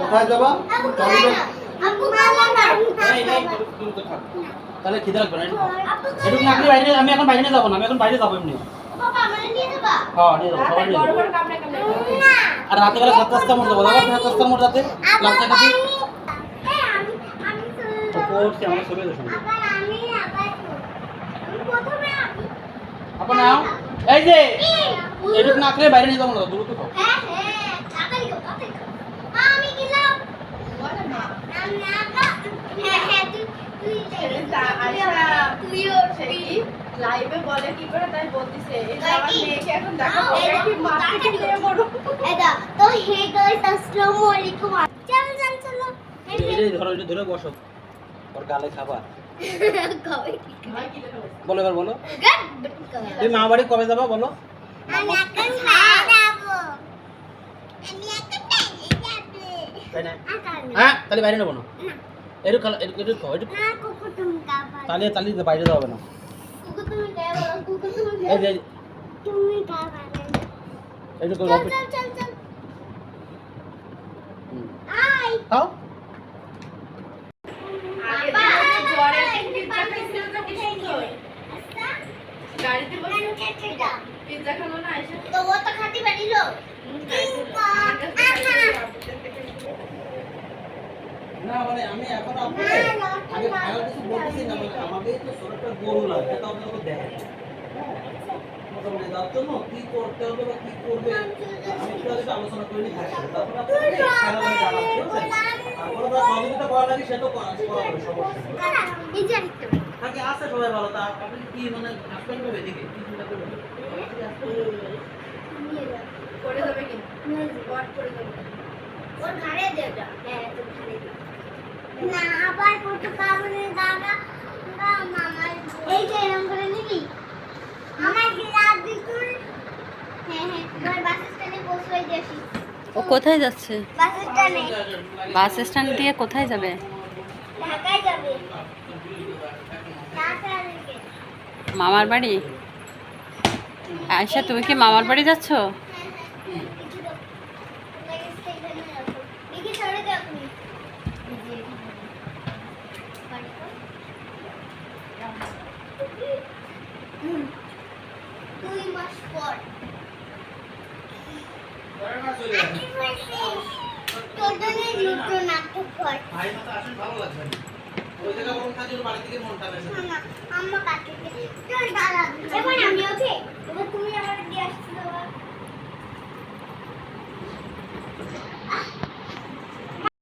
কোথায় যাবা। তাহলে খিদে লাগবে না এটুকু এটুকু না বাইরে আমি এখন বাইরে যাব না আমি এখন বাইরে যাব এমনি। হ্যাঁ নিয়ে যাব সবাই নিয়ে যাব। আর রাতে বেলা মোট যাব যাব সাতটা সাতটা মোট রাতে? লাস্টে খাতি তো পড়ছি আমার ছবি দেখুন আপা এই যে এটুকু না খেলে বাইরে নিয়ে যাব না দ্রুত লাইভে বলে কি করে তাই বলতিছে এই যে আমার মেয়েকে এখন দেখো কি দেখো, দিয়ে বড় এটা তো হে গাইস আসসালামু আলাইকুম চল চল চলো এই ধরো এটা ধরে বসো ওর গালে খাবার বলো এবার বলো তুমি মা বাড়ি কবে যাবা বলো আমি একটা খাব আমি একটা খাব তাই না হ্যাঁ তাহলে বাইরে নেব না। না। কুকু তাহলে তাহলে বাইরে যাওয়া হবে না। খাও। তো আচ্ছা। ও তো খাতে পারিলো না মানে আমি এখন আপনাকে আগে খাওয়ার কিছু বলতেছি না মানে আমাদের তো শরীরটা গরু লাগে এটা আপনাকে দেখেন মোটামুটি যার জন্য কি করতে হবে বা কি করবে আমি একটু আগে আলোচনা করে নিই থাকছি তারপর আপনাকে খেলাধুলা জানাচ্ছি বুঝছেন তারপরে সহযোগিতা করা লাগে সেটা করা করা হবে সমস্যা এই যে আগে আছে সবাই ভালো? তা আপনি কি মানে এদিকে? কি চিন্তা করবেন? করে কি ওর হ্যাঁ দে না আবার কত কামড়ে দাদা। মামার এই যে এরকম করে নিবি? আমার কি বিকুল হ্যাঁ হ্যাঁ তোর বাস স্ট্যান্ডে পৌঁছাই দিয়েছি ও কোথায় যাচ্ছে? বাস স্ট্যান্ডে। বাস স্ট্যান্ড দিয়ে কোথায় যাবে? ঢাকায় যাবে। মামার বাড়ি? আয়সা তুমি কি মামার বাড়ি যাচ্ছ? দুই মাস পর। আমার আসছো